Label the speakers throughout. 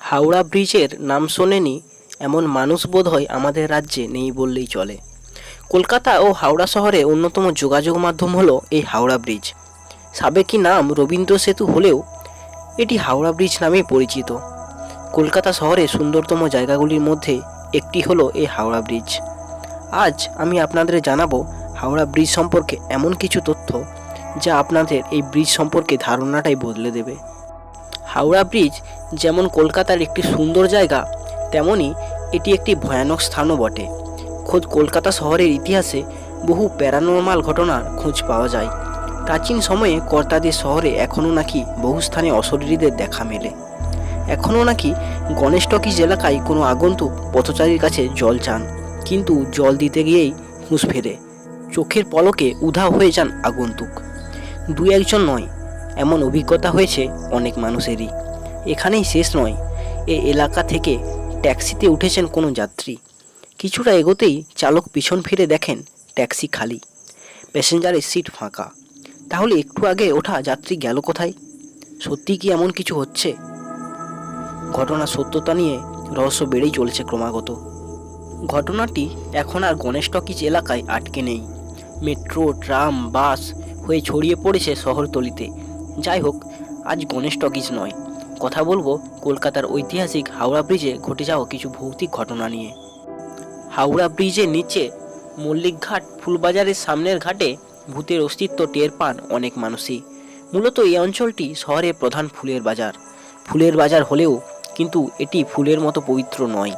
Speaker 1: হাওড়া ব্রিজের নাম শোনেনি, এমন মানুষ বোধ হয় আমাদের রাজ্যে নেই বললেই চলে। কলকাতা ও হাওড়া শহরে অন্যতম যোগাযোগ মাধ্যম হলো এই হাওড়া ব্রিজ। সাবেকি নাম রবীন্দ্র সেতু হলেও এটি হাওড়া ব্রিজ নামেই পরিচিত। কলকাতা শহরে সুন্দরতম জায়গাগুলির মধ্যে একটি হলো এই হাওড়া ব্রিজ। আজ আমি আপনাদের জানাব হাওড়া ব্রিজ সম্পর্কে এমন কিছু তথ্য যা আপনাদের এই ব্রিজ সম্পর্কে ধারণাটাই বদলে দেবে। হাওড়া ব্রিজ যেমন কলকাতার একটি সুন্দর জায়গা, তেমনি এটি একটি ভয়ানক স্থানও বটে। খোদ কলকাতা শহরের ইতিহাসে বহু প্যারানর্মাল ঘটনার খোঁজ পাওয়া যায়। প্রাচীন সময়ে কর্তাদের শহরে এখনও নাকি বহু স্থানে অশরীরীদের দেখা মেলে। এখনও নাকি গণেশ টকিজ এলাকায় কোনো আগন্তুক পথচারীর কাছে জল চান, কিন্তু জল দিতে গিয়েই হুঁশ ফেরে। চোখের পলকে উধাও হয়ে যান আগন্তুক। দু একজন নয়, এমন অভিজ্ঞতা হয়েছে অনেক মানুষেরই। এখানেই শেষ নয়। এ এলাকা থেকে ট্যাক্সিতে উঠেছেন কোনো যাত্রী। কিছুটা এগোতেই চালক পিছন ফিরে দেখেন ট্যাক্সি খালি। প্যাসেঞ্জারের সিট ফাঁকা। তাহলে একটু আগে ওঠা যাত্রী গেল কোথায়? সত্যি কি এমন কিছু হচ্ছে? ঘটনার সত্যতা নিয়ে রহস্য বেড়েই চলেছে ক্রমাগত। ঘটনাটি এখন আর গণেশ টকিজ এলাকায় আটকে নেই। মেট্রো, ট্রাম, বাস হয়ে ছড়িয়ে পড়েছে শহরতলিতে। যাই হোক, আজ গণেশ টকিজ নয়। কথা বলব, কলকাতার ঐতিহাসিক হাওড়া ব্রিজে ঘটে যাওয়া কিছু ভৌতিক ঘটনা নিয়ে। হাওড়া ব্রিজের নিচে মল্লিকঘাট ফুলবাজারের সামনের ঘাটে ভূতের অস্তিত্ব টের পান অনেক মানুষই। মূলত এই অঞ্চলটি শহরের প্রধান ফুলের বাজার। ফুলের বাজার হলেও কিন্তু এটি ফুলের মতো পবিত্র নয়।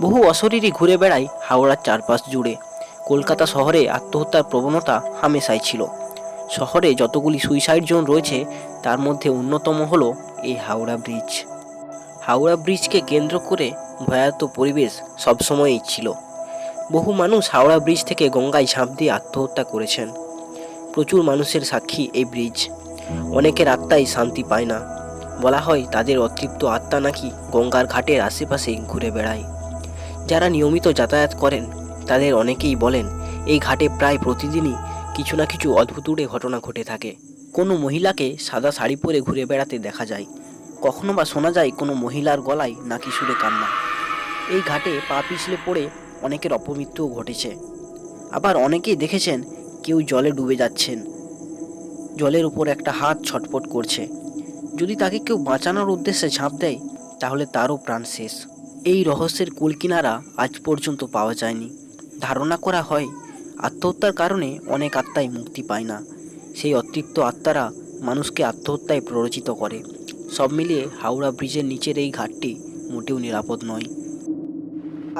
Speaker 1: বহু অশরীরই ঘুরে বেড়ায় হাওড়ার চারপাশ জুড়ে। কলকাতা শহরে আত্মহত্যার প্রবণতা হামেশাই ছিল। শহরে যতগুলি সুইসাইড জোন রয়েছে, তার মধ্যে অন্যতম হলো এই হাওড়া ব্রিজ। হাওড়া ব্রিজকে কেন্দ্র করে ভয়াত পরিবেশ সবসময়ই ছিল। বহু মানুষ হাওড়া ব্রিজ থেকে গঙ্গায় ঝাঁপ দিয়ে আত্মহত্যা করেছেন। প্রচুর মানুষের সাক্ষী এই ব্রিজ। অনেকের আত্মাই শান্তি পায় না। বলা হয় তাদের অতৃপ্ত আত্মা নাকি গঙ্গার ঘাটের আশেপাশে ঘুরে বেড়ায়। যারা নিয়মিত যাতায়াত করেন, তাদের অনেকেই বলেন, এই ঘাটে প্রায় প্রতিদিনই কিছু না কিছু অদ্ভুতুড়ে ঘটনা ঘটে থাকে। কোনো মহিলাকে সাদা শাড়ি পরে ঘুরে বেড়াতে দেখা যায়। কখনো বা শোনা যায় কোনো মহিলার গলায় নাকি সুরে কান্না। এই ঘাটে পা পিছলে পড়ে অনেকের অপমৃত্যুও ঘটেছে। আবার অনেকেই দেখেছেন কেউ জলে ডুবে যাচ্ছেন। জলের উপর একটা হাত ছটপট করছে। যদি তাকে কেউ বাঁচানোর উদ্দেশ্যে ঝাঁপ দেয়, তাহলে তারও প্রাণ শেষ। এই রহস্যের কুলকিনারা আজ পর্যন্ত পাওয়া যায়নি। ধারণা করা হয়, আত্মহত্যার কারণে অনেক আত্মাই মুক্তি পায় না। সেই অতৃপ্ত আত্মারা মানুষকে আত্মহত্যায় প্ররোচিত করে। সব মিলিয়ে হাওড়া ব্রিজের নিচের এই ঘাটটি মোটেও নিরাপদ নয়।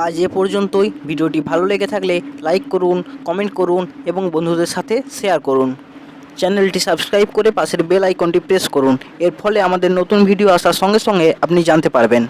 Speaker 1: আজ এ পর্যন্তই। ভিডিওটি ভালো লেগে থাকলে লাইক করুন, কমেন্ট করুন এবং বন্ধুদের সাথে শেয়ার করুন। চ্যানেলটি সাবস্ক্রাইব করে পাশের বেল আইকনটি প্রেস করুন। এর ফলে আমাদের নতুন ভিডিও আসার সঙ্গে সঙ্গে আপনি জানতে পারবেন।